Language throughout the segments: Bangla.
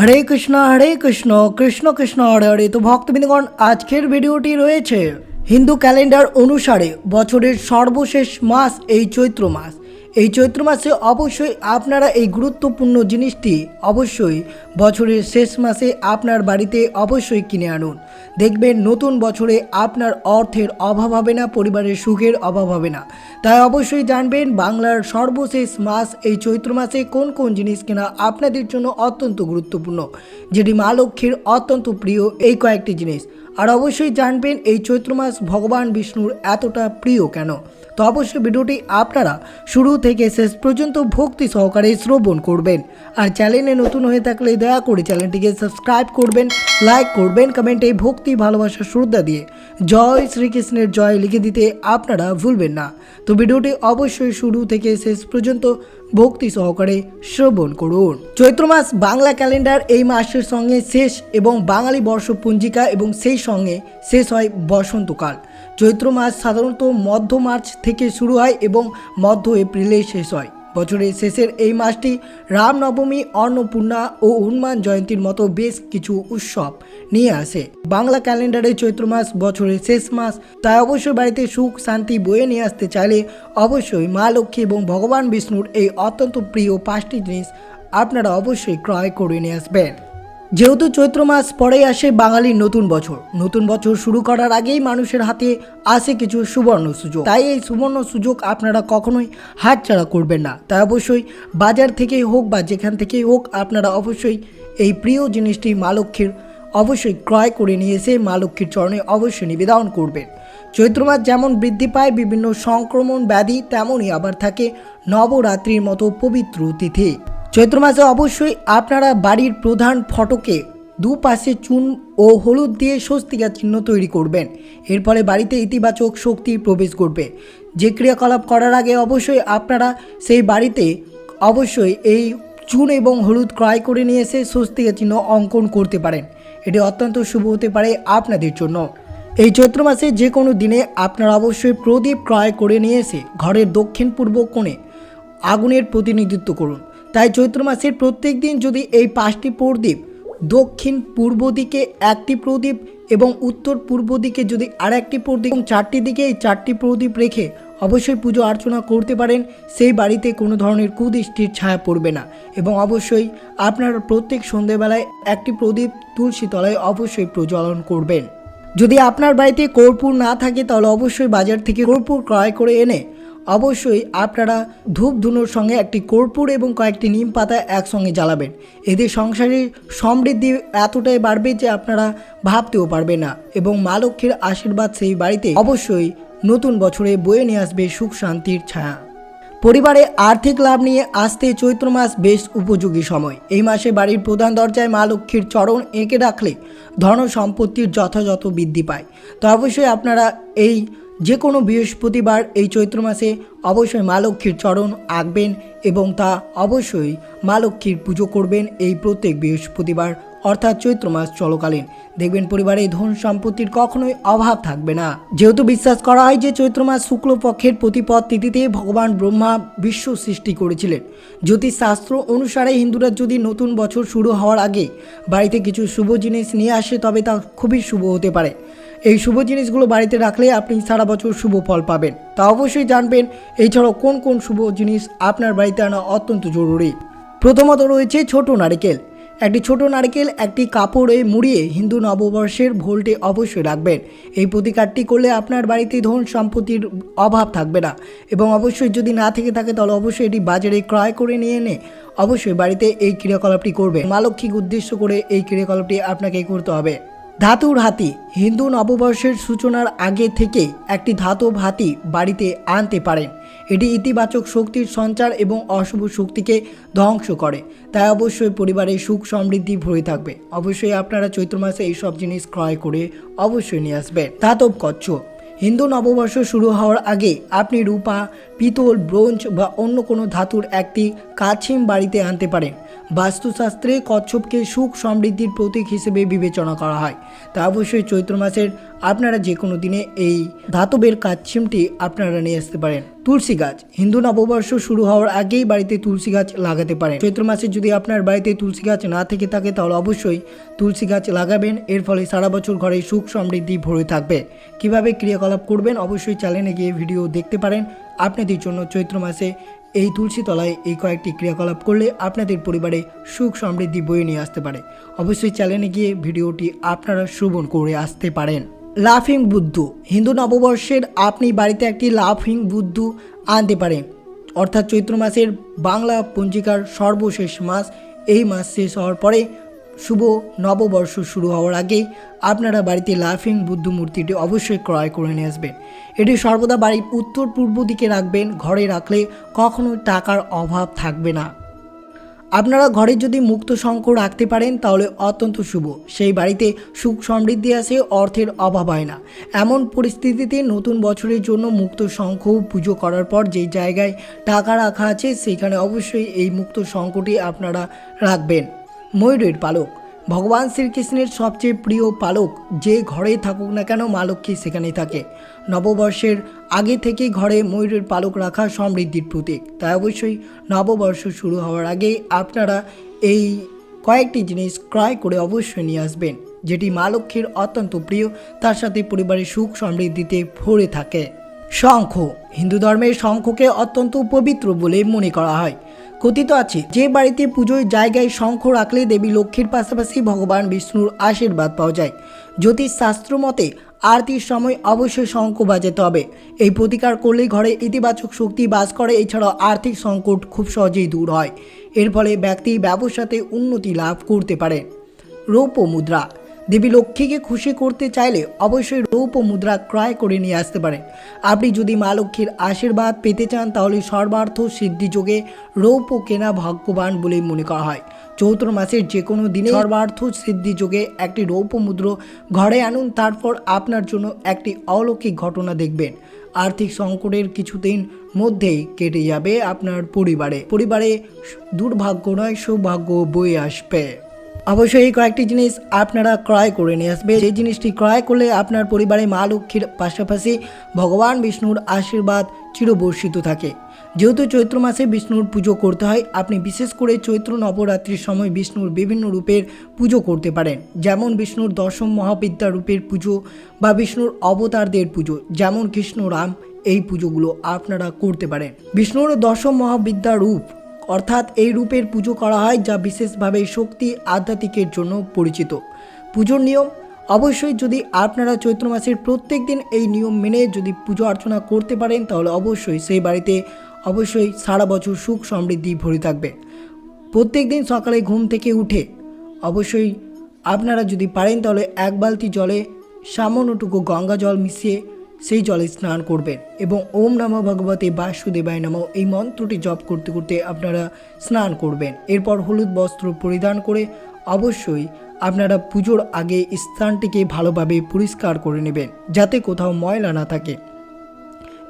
হরে কৃষ্ণ হরে কৃষ্ণ কৃষ্ণ কৃষ্ণ, হরে হরে। তো ভক্তবৃন্দগণ, আজকের ভিডিওটি রয়েছে হিন্দু ক্যালেন্ডার অনুসারে বছরের সর্বশেষ মাস এই চৈত্র মাস। এই চৈত্র মাসে অবশ্যই আপনারা এই গুরুত্বপূর্ণ জিনিসটি অবশ্যই বছরের শেষ মাসে আপনার বাড়িতে অবশ্যই কিনে আনুন। দেখবেন নতুন বছরে আপনার অর্থের অভাব হবে না, পরিবারের সুখের অভাব হবে না। তাই অবশ্যই জানবেন বাংলার সর্বশেষ মাস এই চৈত্র মাসে কোন কোন জিনিস কেনা আপনাদের জন্য অত্যন্ত গুরুত্বপূর্ণ। যেটি মা লক্ষ্মীর অত্যন্ত প্রিয় এই কয়েকটি জিনিস। আর অবশ্যই জানবেন এই চৈত্র মাস ভগবান বিষ্ণুর এতটা প্রিয় কেন? তো অবশ্যই ভিডিওটি আপনারা শুরু থেকে শেষ পর্যন্ত ভক্তি সহকারে শ্রবণ করবেন। আর চ্যানেলে নতুন হয়ে থাকলে দয়া করে চ্যানেলটিকে সাবস্ক্রাইব করবেন, লাইক করবেন, কমেন্টে ভক্তি, ভালোবাসা, শ্রদ্ধা দিয়ে জয় শ্রীকৃষ্ণের জয় লিখে দিতে আপনারা ভুলবেন না। তো ভিডিওটি অবশ্যই শুরু থেকে শেষ পর্যন্ত ভক্তি সহকারে শ্রবণ করুন। চৈত্র মাস বাংলা ক্যালেন্ডার এই মাসের সঙ্গে শেষ এবং বাঙালি বর্ষ পঞ্জিকা এবং সেই সঙ্গে শেষ হয় বসন্তকাল। চৈত্র মাস সাধারণত মধ্য মার্চ থেকে শুরু হয় এবং মধ্য এপ্রিলে শেষ হয়। বছরের শেষের এই মাসটি রামনবমী, অন্নপূর্ণা ও হনুমান জয়ন্তীর মতো বেশ কিছু উৎসব নিয়ে আসে। বাংলা ক্যালেন্ডারে চৈত্র মাস বছরের শেষ মাস, তাই অবশ্যই বাড়িতে সুখ, শান্তি বয়ে নিয়ে আসতে চাইলে অবশ্যই মা লক্ষ্মী এবং ভগবান বিষ্ণুর এই অত্যন্ত প্রিয় পাঁচটি জিনিস আপনারা অবশ্যই ক্রয় করে নিয়ে আসবেন। যেহেতু চৈত্র মাস পরেই আসে বাঙালির নতুন বছর নতুন বছর শুরু করার আগেই মানুষের হাতে আসে কিছু সুবর্ণ সুযোগ। তাই এই সুবর্ণ সুযোগ আপনারা কখনোই হাতছাড়া করবেন না। তাই অবশ্যই বাজার থেকেই হোক বা যেখান থেকেই হোক আপনারা অবশ্যই এই প্রিয় জিনিসটি মা লক্ষ্মীর অবশ্যই ক্রয় করে নিয়ে এসে মা লক্ষ্মীর চরণে অবশ্যই নিবেদন করবেন। চৈত্র মাস যেমন বৃদ্ধি পায়, বিভিন্ন সংক্রমণ ব্যাধি তেমনই আবার থাকে নবরাত্রির মতো পবিত্র তিথি। চৈত্র মাসে অবশ্যই আপনারা বাড়ির প্রধান ফটকে দুপাশে চুন ও হলুদ দিয়ে স্বস্তিকা চিহ্ন তৈরি করবেন। এর ফলে বাড়িতে ইতিবাচক শক্তি প্রবেশ করবে। যে ক্রিয়াকলাপ করার আগে অবশ্যই আপনারা সেই বাড়িতে অবশ্যই এই চুন এবং হলুদ ক্রয় করে নিয়ে এসে স্বস্তিকা চিহ্ন অঙ্কন করতে পারেন। এটি অত্যন্ত শুভ হতে পারে আপনাদের জন্য। এই চৈত্র মাসে যে কোনো দিনে আপনারা অবশ্যই প্রদীপ ক্রয় করে নিয়ে এসে ঘরের দক্ষিণ পূর্ব কোণে আগুনের প্রতিনিধিত্ব করুন। তাই চৈত্র মাসের প্রত্যেক দিন যদি এই পাঁচটি প্রদীপ দক্ষিণ পূর্ব দিকে একটি প্রদীপ এবং উত্তর পূর্ব দিকে যদি আর একটি প্রদীপ এবং চারটি দিকে এই চারটি প্রদীপ রেখে অবশ্যই পুজো অর্চনা করতে পারেন, সেই বাড়িতে কোনো ধরনের কুদৃষ্টির ছায়া পড়বে না। এবং অবশ্যই আপনারা প্রত্যেক সন্ধেবেলায় একটি প্রদীপ তুলসী তলায় অবশ্যই প্রজ্বলন করবেন। যদি আপনার বাড়িতে কর্পূর না থাকে, তাহলে অবশ্যই বাজার থেকে কর্পূর ক্রয় করে এনে অবশ্যই আপনারা ধূপ ধুনোর সঙ্গে একটি কর্পূর এবং কয়েকটি নিম পাতা একসঙ্গে জ্বালাবেন। এতে সংসারের সমৃদ্ধি এতটাই বাড়বে যে আপনারা ভাবতেও পারবে না এবং মা লক্ষ্মীর আশীর্বাদ সেই বাড়িতে অবশ্যই নতুন বছরে বয়ে নিয়ে আসবে সুখ শান্তির ছায়া। পরিবারে আর্থিক লাভ নিয়ে আসতে চৈত্র মাস বেশ উপযোগী সময়। এই মাসে বাড়ির প্রধান দরজায় মা লক্ষ্মীর চরণ এঁকে রাখলে ধন সম্পত্তির যথাযথ বৃদ্ধি পায়। তো অবশ্যই আপনারা এই যে কোনো বৃহস্পতিবার এই চৈত্র মাসে অবশ্যই মা লক্ষ্মীর চরণ আঁকবেন এবং তা অবশ্যই মা লক্ষ্মীর পুজো করবেন এই প্রত্যেক বৃহস্পতিবার, অর্থাৎ চৈত্র মাস চলকালীন। দেখবেন পরিবারে ধন সম্পত্তির কখনোই অভাব থাকবে না। যেহেতু বিশ্বাস করা হয় যে চৈত্র মাস শুক্লপক্ষের প্রতিপদ তিথিতে ভগবান ব্রহ্মা বিশ্ব সৃষ্টি করেছিলেন। জ্যোতিষশাস্ত্র অনুসারে হিন্দুরা যদি নতুন বছর শুরু হওয়ার আগে বাড়িতে কিছু শুভ জিনিস নিয়ে আসে, তবে তা খুবই শুভ হতে পারে। এই শুভ জিনিসগুলো বাড়িতে রাখলে আপনি সারা বছর শুভ ফল পাবেন। তা অবশ্যই জানবেন এছাড়াও কোন কোন শুভ জিনিস আপনার বাড়িতে আনা অত্যন্ত জরুরি। প্রথমত রয়েছে ছোট নারকেল। একটি ছোট নারকেল একটি কাপড়ে মুড়িয়ে হিন্দু নববর্ষের ভোল্টে অবশ্যই রাখবেন। এই প্রতিকারটি করলে আপনার বাড়িতে ধন সম্পত্তির অভাব থাকবে না এবং অবশ্যই যদি না থেকে থাকে তাহলে অবশ্যই এটি বাজারে ক্রয় করে নিয়ে এনে অবশ্যই বাড়িতে এই ক্রিয়াকলাপটি করবে মা লক্ষ্মীকে উদ্দেশ্য করে এই ক্রিয়াকলাপটি আপনাকে করতে হবে। ধাতুর হাতি হিন্দু নববর্ষের সূচনার আগে থেকে একটি ধাতব হাতি বাড়িতে আনতে পারেন এটি ইতিবাচক শক্তির সঞ্চার এবং অশুভ শক্তিকে ধ্বংস করে। তাই অবশ্যই পরিবারে সুখ সমৃদ্ধি ভরে থাকবে। অবশ্যই আপনারা চৈত্র মাসে এইসব জিনিস ক্রয় করে অবশ্যই নিয়ে আসবেন ধাতব কচ্ছ। হিন্দু নববর্ষ শুরু হওয়ার আগে আপনি রূপা, পিতল, ব্রোঞ্জ বা অন্য কোনো ধাতুর একটি কাছিম বাড়িতে আনতে পারেন। বাস্তুশাস্ত্রে কচ্ছপকে সুখ সমৃদ্ধির প্রতীক হিসেবে বিবেচনা করা হয়। তা অবশ্যই চৈত্র মাসের আপনারা যে কোনো দিনে এই ধাতবের কাচ্ছিমটি আপনারা নিয়ে আসতে পারেন। তুলসী গাছ, হিন্দু নববর্ষ শুরু হওয়ার আগেই বাড়িতে তুলসী গাছ লাগাতে পারেন। চৈত্র মাসে যদি আপনার বাড়িতে তুলসী গাছ না থেকে থাকে, তাহলে অবশ্যই তুলসী গাছ লাগাবেন। এর ফলে সারা বছর ঘরে সুখ সমৃদ্ধি ভরে থাকবে। কীভাবে ক্রিয়াকলাপ করবেন, অবশ্যই চ্যানেলে গিয়ে ভিডিও দেখতে পারেন। আপনাদের জন্য চৈত্র মাসে এই তুলসী তলায় এই কয়েকটি ক্রিয়াকলাপ করলে আপনাদের পরিবারে সুখ সমৃদ্ধি বয়ে নিয়ে আসতে পারে। অবশ্যই চ্যানেলে গিয়ে ভিডিওটি আপনারা শ্রবণ করে আসতে পারেন। লাফিং বুদ্ধ, হিন্দু নববর্ষের আপনি বাড়িতে একটি লাফিং বুদ্ধ আনতে পারেন। অর্থাৎ চৈত্র মাসের বাংলা পঞ্জিকার সর্বশেষ মাস এই মাস শেষ হওয়ার পরে শুভ নববর্ষ শুরু হওয়ার আগে আপনারা বাড়িতে লাফিং বুদ্ধ মূর্তিটি অবশ্যই ক্রয় করে নিয়ে আসবেন। এটি সর্বদা বাড়ির উত্তর পূর্ব দিকে রাখবেন, ঘরে রাখলে কখনো টাকার অভাব থাকবে না। আপনারা ঘরে যদি মুক্ত শঙ্খ রাখতে পারেন, তাহলে অত্যন্ত শুভ। সেই বাড়িতে সুখ সমৃদ্ধি আসে অর্থের অভাব হয় না। এমন পরিস্থিতিতে নতুন বছরের জন্য মুক্ত শঙ্খ পুজো করার পর যেই জায়গায় টাকা রাখা আছে সেইখানে অবশ্যই এই মুক্ত শঙ্খটি আপনারা রাখবেন। ময়ূরের পালক। ভগবান শ্রীকৃষ্ণের সবচেয়ে প্রিয় পালক যে ঘরেই থাকুক না কেন মা লক্ষ্মী সেখানেই থাকে। নববর্ষের আগে থেকেই ঘরে ময়ূরের পালক রাখা সমৃদ্ধির প্রতীক। তাই অবশ্যই নববর্ষ শুরু হওয়ার আগে আপনারা এই কয়েকটি জিনিস ক্রয় করে অবশ্যই নিয়ে আসবেন, যেটি মা লক্ষ্মীর অত্যন্ত প্রিয়, তার সাথে পরিবারের সুখ সমৃদ্ধিতে ভরে থাকে। শঙ্খ। হিন্দু ধর্মের শঙ্খকে অত্যন্ত পবিত্র বলে মনে করা হয়। কথিত আছে, যে বাড়িতে পুজোর জায়গায় শঙ্খ রাখলে দেবী লক্ষ্মীর পাশাপাশি ভগবান বিষ্ণুর আশীর্বাদ পাওয়া যায়। জ্যোতিষ শাস্ত্র মতে, আরতির সময় অবশ্যই শঙ্খ বাজাতে হবে। এই প্রতিকার করলে ঘরে ইতিবাচক শক্তি বাস করে, এছাড়াও আর্থিক সংকট খুব সহজেই দূর হয়। এর ফলে ব্যক্তি ব্যবসাতে উন্নতি লাভ করতে পারে। রৌপ্য মুদ্রা দেবী লক্ষ্মীকে খুশি করতে চাইলে অবশ্যই রৌপ্য মুদ্রা ক্রয় করে নিয়ে আসতে পারেন। আপনি যদি মা লক্ষ্মীর আশীর্বাদ পেতে চান, তাহলে সর্বার্থ সিদ্ধি যোগে রৌপ্য কেনা ভাগ্যবান বলে মনে করা হয়। চৈত্র মাসের যে কোনো দিনে সর্বার্থ সিদ্ধি যোগে একটি রৌপ্য মুদ্র ঘরে আনুন, তারপর আপনার জন্য একটি অলৌকিক ঘটনা দেখবেন। আর্থিক সংকটের কিছুদিন মধ্যেই কেটে যাবে আপনার পরিবারে। পরিবারে দুর্ভাগ্য নয়, সৌভাগ্য বয়ে আসবে। অবশ্যই এই কয়েকটি জিনিস আপনারা ক্রয় করে নিয়ে আসবে। যে জিনিসটি ক্রয় করলে আপনার পরিবারে মা লক্ষ্মীর পাশাপাশি ভগবান বিষ্ণুর আশীর্বাদ চিরবর্ষিত থাকে। যেহেতু চৈত্র মাসে বিষ্ণুর পুজো করতে হয়, আপনি বিশেষ করে চৈত্র নবরাত্রির সময় বিষ্ণুর বিভিন্ন রূপের পুজো করতে পারেন। যেমন বিষ্ণুর দশম মহাবিদ্যা রূপের পুজো বা বিষ্ণুর অবতারদের পুজো, যেমন কৃষ্ণ রাম, এই পুজোগুলো আপনারা করতে পারেন। বিষ্ণুর দশম মহাবিদ্যা রূপ অর্থাৎ এই রূপের পুজো করা হয় যা বিশেষভাবে শক্তি আধ্যাত্মিকের জন্য পরিচিত। পুজোর নিয়ম, অবশ্যই যদি আপনারা চৈত্র মাসের প্রত্যেক দিন এই নিয়ম মেনে যদি পুজো অর্চনা করতে পারেন, তাহলে অবশ্যই সেই বাড়িতে অবশ্যই সারা বছর সুখ সমৃদ্ধি ভরে থাকবে। প্রত্যেক দিন সকালে ঘুম থেকে উঠে অবশ্যই আপনারা যদি পারেন, তাহলে এক বালতি জলে সামান্যটুকু গঙ্গা জল মিশিয়ে সেই জলে স্নান করবেন এবং ওম নমঃ ভগবতে বাসুদেবায় নমঃ এই মন্ত্রটি জপ করতে করতে আপনারা স্নান করবেন। এরপর হলুদ বস্ত্র পরিধান করে অবশ্যই আপনারা পুজোর আগে স্থানটিকে ভালোভাবে পরিষ্কার করে নেবেন, যাতে কোথাও ময়লা না থাকে।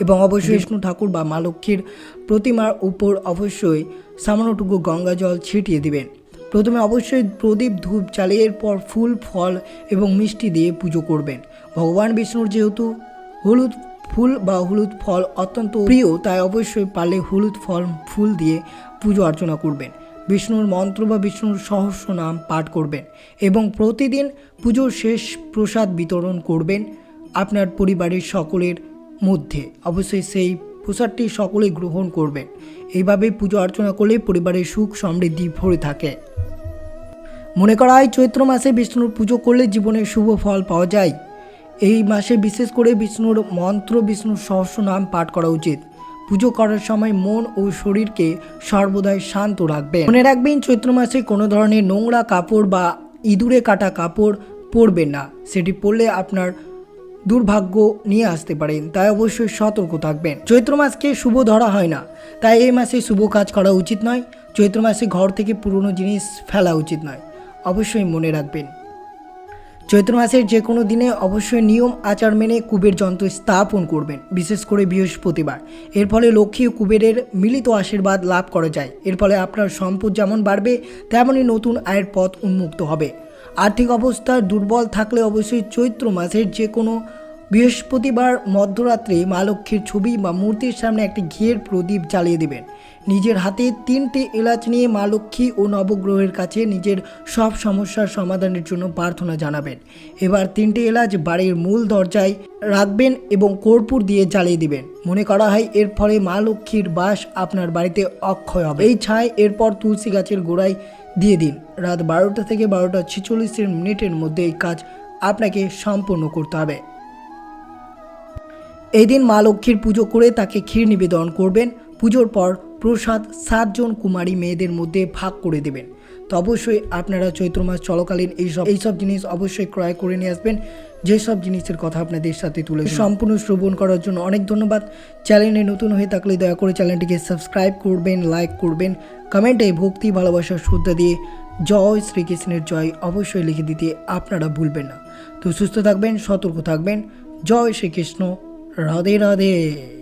এবং অবশ্যই বিষ্ণু ঠাকুর বা মা লক্ষ্মীর প্রতিমার উপর অবশ্যই সামান্যটুকু গঙ্গা জল ছিটিয়ে দিবেন। প্রথমে অবশ্যই প্রদীপ ধূপ জ্বালিয়ে এরপর ফুল, ফল এবং মিষ্টি দিয়ে পুজো করবেন। ভগবান বিষ্ণুর যেহেতু হলুদ ফুল বা হলুদ ফল অত্যন্ত প্রিয়, তাই অবশ্যই পারলে হলুদ ফল, ফুল দিয়ে পুজো অর্চনা করবেন। বিষ্ণুর মন্ত্র বা বিষ্ণুর সহস্র নাম পাঠ করবেন এবং প্রতিদিন পুজোর শেষ প্রসাদ বিতরণ করবেন আপনার পরিবারের সকলের মধ্যে। অবশ্যই সেই প্রসাদটি সকলেই গ্রহণ করবেন। এইভাবে পুজো অর্চনা করলে পরিবারের সুখ সমৃদ্ধি ভরে থাকে। মনে করা হয় চৈত্র মাসে বিষ্ণুর পুজো করলে জীবনে শুভ ফল পাওয়া যায়। এই মাসে বিশেষ করে বিষ্ণুর মন্ত্র বিষ্ণুর সহস্র নাম পাঠ করা উচিত। পুজো করার সময় মন ও শরীরকে সর্বদাই শান্ত রাখবেন। মনে রাখবেন, চৈত্র মাসে কোনো ধরনের নোংরা কাপড় বা ইঁদুরে কাটা কাপড় পরবেন না। সেটি পরলে আপনার দুর্ভাগ্য নিয়ে আসতে পারেন তাই অবশ্যই সতর্ক থাকবেন। চৈত্র মাসকে শুভ ধরা হয় না, তাই এই মাসে শুভ কাজ করা উচিত নয়। চৈত্র মাসে ঘর থেকে পুরনো জিনিস ফেলা উচিত নয়, অবশ্যই মনে রাখবেন। চৈত্র মাসের যে কোনো দিনে অবশ্যই নিয়ম, আচার মেনে কুবের যন্ত্র স্থাপন করবেন, বিশেষ করে বৃহস্পতিবার। এর ফলে লক্ষ্মী ও কুবেরের মিলিত আশীর্বাদ লাভ করা যায়। এর ফলে আপনার সম্পদ যেমন বাড়বে, তেমনই নতুন আয়ের পথ উন্মুক্ত হবে। আর্থিক অবস্থা দুর্বল থাকলে অবশ্যই চৈত্র মাসের যে কোনো বৃহস্পতিবার মধ্যরাত্রে মা লক্ষ্মীর ছবি বা মূর্তির সামনে একটি ঘিয়ের প্রদীপ জ্বালিয়ে দেবেন। নিজের হাতে তিনটি এলাচ নিয়ে মা লক্ষ্মী ও নবগ্রহের কাছে নিজের সব সমস্যার সমাধানের জন্য প্রার্থনা জানাবেন। এবার তিনটি এলাচ বাড়ির মূল দরজায় রাখবেন এবং কর্পূর দিয়ে জ্বালিয়ে দিবেন। মনে করা হয় এর ফলে মা লক্ষ্মীর বাস আপনার বাড়িতে অক্ষয় হবে। এই ছাই এরপর তুলসী গাছের গোড়ায় দিয়ে দিন। রাত বারোটা থেকে বারোটা ছেচল্লিশের মিনিটের মধ্যে এই কাজ আপনাকে সম্পূর্ণ করতে হবে। এই দিন মা লক্ষ্মীর পুজো করে তাকে ক্ষীর নিবেদন করবেন। পুজোর পর প্রসাদ সাতজন কুমারী মেয়েদের মধ্যে ভাগ করে দেবেন। তো অবশ্যই আপনারা চৈত্র মাস চলাকালীন এইসব এইসব জিনিস অবশ্যই ক্রয় করে নিয়ে আসবেন। যেসব জিনিসের কথা আপনাদের সাথে তুলে সম্পূর্ণ শ্রবণ করার জন্য অনেক ধন্যবাদ। চ্যানেলে নতুন হয়ে থাকলে দয়া করে চ্যানেলটিকে সাবস্ক্রাইব করবেন, লাইক করবেন কমেন্টে ভক্তি, ভালোবাসা, শ্রদ্ধা দিয়ে জয় শ্রীকৃষ্ণের জয় অবশ্যই লিখে দিতে আপনারা ভুলবেন না। তো সুস্থ থাকবেন, সতর্ক থাকবেন। জয় শ্রীকৃষ্ণ। 老弟老弟。